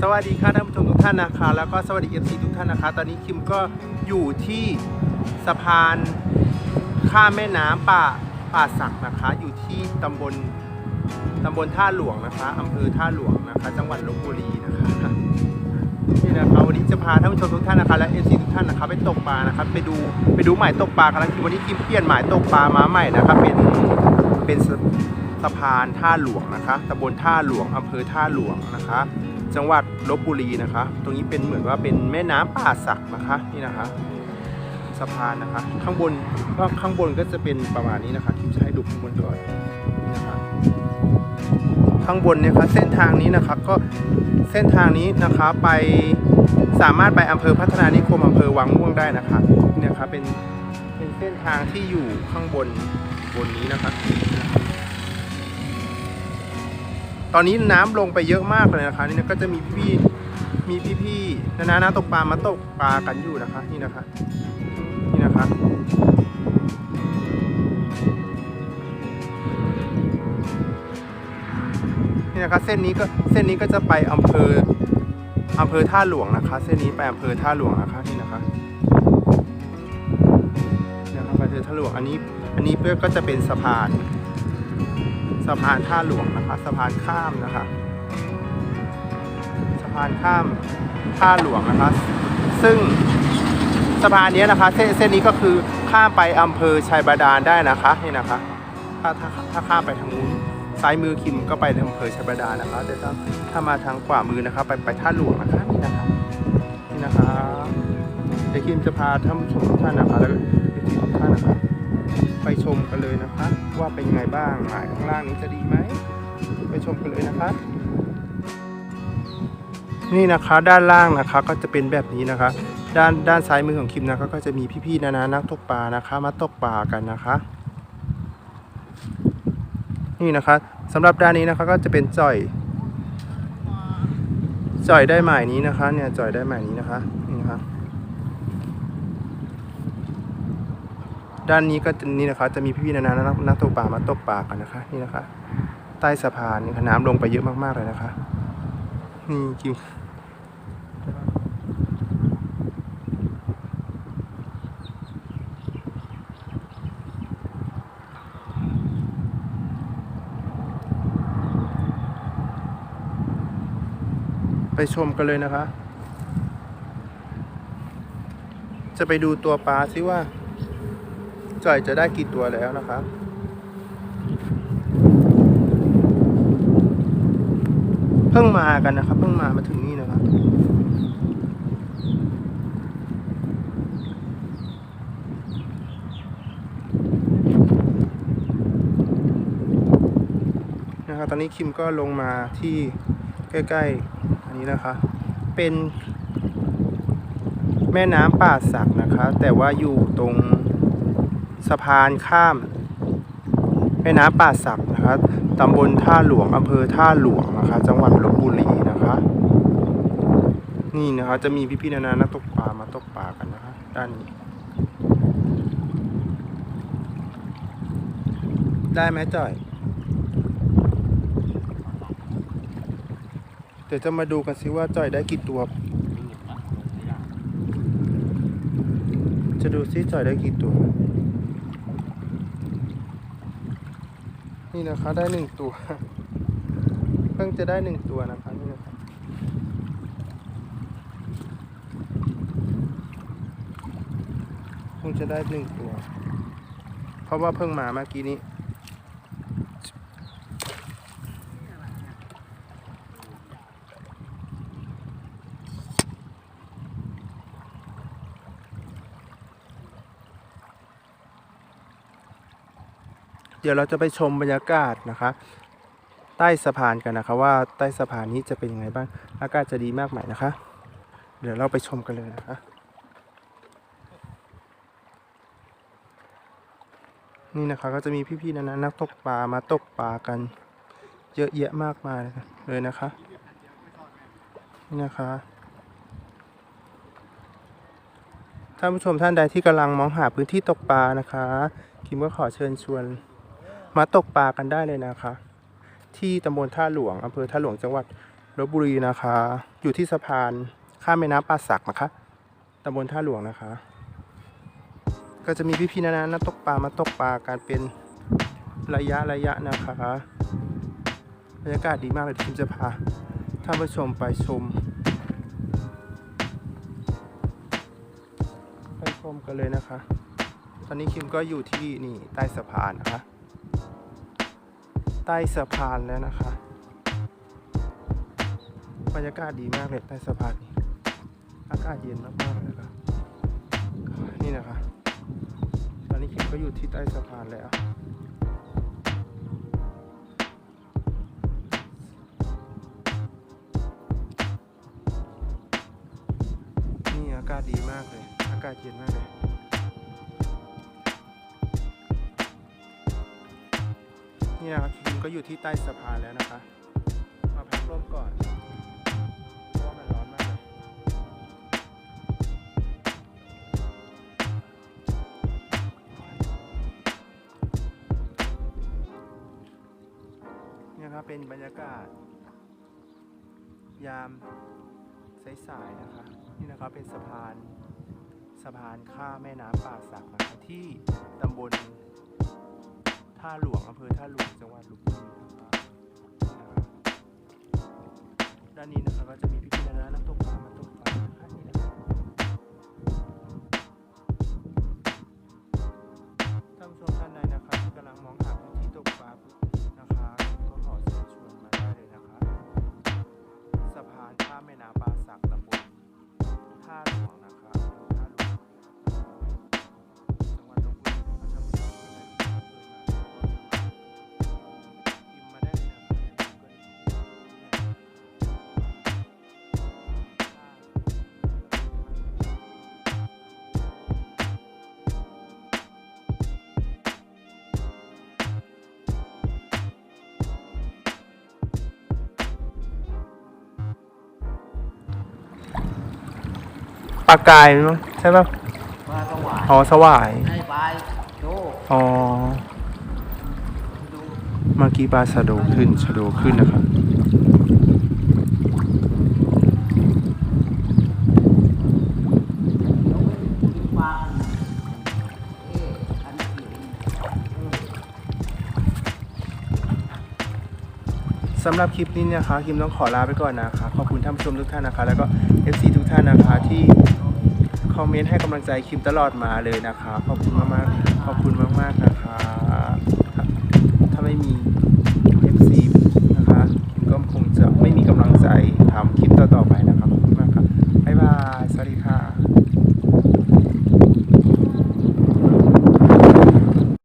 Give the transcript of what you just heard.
สวัสดีค่ะท่านผู้ชมทุกท่านนะคะ แล้วก็สวัสดีเอฟซีทุกท่านนะคะ ตอนนี้คิมก็อยู่ที่สะพานข้ามแม่น้ำป่าป่าสักนะคะ อยู่ที่ตำบลตำบลท่าหลวงนะคะอำเภอท่าหลวงนะคะ จังหวัดลบบุรีนะคะนี่นะคะวันนี้จะพาท่านผู้ชมทุกท่านนะคะและเอฟซีทุกท่านนะคะไปตกปลานะครับไปดูไปดูหมายตกปลากันแล้ววันนี้คิมเปลี่ยนหมายตกปลามาใหม่นะคะเป็นเป็น สะพานท่าหลวงนะคะตำบลท่าหลวงอำเภอท่าหลวงนะคะ จังหวัดลบบุรีนะคะ ตรงนี้เป็นเหมือนว่าเป็นแม่น้ำป่าสักนะคะนี่นะคะสะพานนะคะ ข้างบนก็ข้างบนก็จะเป็นประมาณนี้นะคะคิมจะให้ดูข้างบนก่อนนี่นะคะข้างบนเนี่ยครับเส้นทางนี้นะคะก็เส้นทางนี้นะคะไปสามารถไปอำเภอพัฒนานิคมอำเภอวังม่วงได้นะคะเนี่ยครับเป็นเป็นเส้นทางที่อยู่ข้างบนบนนี้นะคะ ตอนนี้น้ำลงไปเยอะมากเลยนะคะ นี่นะก็จะมีพี่มีพี่ๆนานานาตกปลามาตกปลากันอยู่นะคะ นี่นะคะ นี่นะคะ นี่นะคะ เส้นนี้ก็เส้นนี้ก็จะไปอำเภออำเภอท่าหลวงนะคะ เส้นนี้ไปอำเภอท่าหลวงนะคะนี่นะคะนี่นะครับไปอำเภอท่าหลวงอันนี้ อันนี้ก็จะเป็นสะพาน สะพานท่าหลวงนะคะ สะพานข้ามนะคะ สะพานข้ามท่าหลวงนะคะ ซึ่งสะพานนี้นะคะเส้นเส้นนี้ก็คือข้ามไปอำเภอชัยบาดาลได้นะคะนี่นะคะ ถ้าถ้าถ้าข้ามไปทางนู้นซ้ายมือคิมก็ไปอำเภอชัยบาดาลนะคะแต่ถ้าถ้ามาทางขวามือนะคะไปไปท่าหลวงนะคะนี่นะคะนี่นะคะเดี๋ยวคิมจะพาท่านผู้ชมทุกท่านนะคะแล้วก็พี่ทุกท่านนะคะ ไปชมกันเลยนะคะ ว่าเป็นไงบ้างหมายข้างล่างนี้จะดีไหมไปชมกันเลยนะคะ นี่นะคะด้านล่างนะคะก็จะเป็นแบบนี้นะคะ ด้านด้านซ้ายมือของคิมนะคะ ก็จะมีพี่ๆนานานักตกปลานะคะ มาตกปลากันนะคะ นี่นะคะสำหรับด้านนี้นะคะก็จะเป็นจ่อย จ่อยได้หมายนี้นะคะ เนี่ยจ่อยได้หมายนี้นะคะนี่นะคะ ด้านนี้ก็นี่นะคะ จะมีพี่ๆนานานักนักตกปลามาตกปลากันนะคะ นี่นะคะ ใต้สะพานนี่น้ำลงไปเยอะมากๆเลยนะคะนี่คิวไปชมกันเลยนะคะ จะไปดูตัวปลาซิว่า จอยจะได้กี่ตัวแล้วนะครับเพิ่งมากันนะครับ เพิ่งมามาถึงนี่นะครับ นะครับ ตอนนี้คิมก็ลงมาที่ใกล้ ๆ อันนี้นะคะ เป็นแม่น้ำป่าสักนะคะ แต่ว่าอยู่ตรง สะพานข้ามแม่น้ำป่าสักนะคะตำบลท่าหลวงอำเภอท่าหลวงนะคะ จังหวัดลบบุรีนะคะ นี่นะคะจะมีพี่ๆนานานักตกปลามาตกปลากันนะคะด้านนี้ ได้ไหมจ่อย เดี๋ยวจะมาดูกันสิว่าจ่อยได้กี่ตัวจะดูซิจ่อยได้กี่ตัว นี่นะคะได้หนึ่งตัว เพิ่งจะได้หนึ่งตัวนะคะนี่นะครับเพิ่งจะได้หนึ่งตัว เพราะว่าเพิ่งมาเมื่อกี้นี้ เดี๋ยวเราจะไปชมบรรยากาศนะคะใต้สะพานกันนะคะ ว่าใต้สะพานนี้จะเป็นยังไงบ้างอากาศจะดีมากไหมนะคะ เดี๋ยวเราไปชมกันเลยนะคะ นี่นะคะก็จะมีพี่ๆนะนะนักตกปลามาตกปลากันเยอะแยะมากมายเลยนะคะนี่นะคะท่านผู้ชมท่านใดที่กำลังมองหาพื้นที่ตกปลานะคะคิมก็ขอเชิญชวน มาตกปลากันได้เลยนะคะ ที่ตำบลท่าหลวงอำเภอท่าหลวงจังหวัดลบบุรีนะคะ อยู่ที่สะพานข้ามแม่น้ำป่าสักนะคะตำบลท่าหลวงนะคะ ก็จะมีพี่ๆนานานักตกปลามาตกปลากันเป็นระยะระยะนะคะบรรยากาศดีมากเลยที่คิมจะพาท่านผู้ชมไปชม ไปชมกันเลยนะคะ ตอนนี้คิมก็อยู่ที่นี่ใต้สะพานนะคะ ใต้สะพานแล้วนะคะบรรยากาศดีมากเลยใต้สะพานนี้อากาศเย็นมากๆเลยนะคะนี่นะคะ ตอนนี้คิมก็อยู่ที่ใต้สะพานแล้วนี่อากาศดีมากเลย อากาศเย็นมากเลยนี่นะครับ ก็อยู่ที่ใต้สะพานแล้วนะคะ มาพักร่มก่อนเพราะว่ามันร้อนมากเลยนี่นะครับเป็นบรรยากาศ ยามสายๆนะคะ นี่นะครับเป็นสะพานสะพานข้ามแม่น้ำป่าสักนะคะที่ ท่าหลวงอำเภอท่าหลวงจังหวัดลบบุรีนะครับด้านนี้นะครับก็จะมีพิพิธภัณฑ์นักตกปลามาตก ปลากายมั้งใช่ป่ะปลาสวายอ๋อสวายให้ปลาโดอ๋อดูเมื่อกี้ปลาสะโดขึ้นชะโดขึ้นนะครับดูกินปลาเอ๊ะอันนี้สำหรับคลิปนี้เนะคะคิมต้องขอลาไปก่อนนะคะขอบคุณท่านผู้ชมทุกท่านนะคะ แล้วก็ FC ทุกท่านนะคะที่ คอมเมนต์ให้กำลังใจคิมตลอดมาเลยนะคะ ขอบคุณมากๆขอบคุณมาก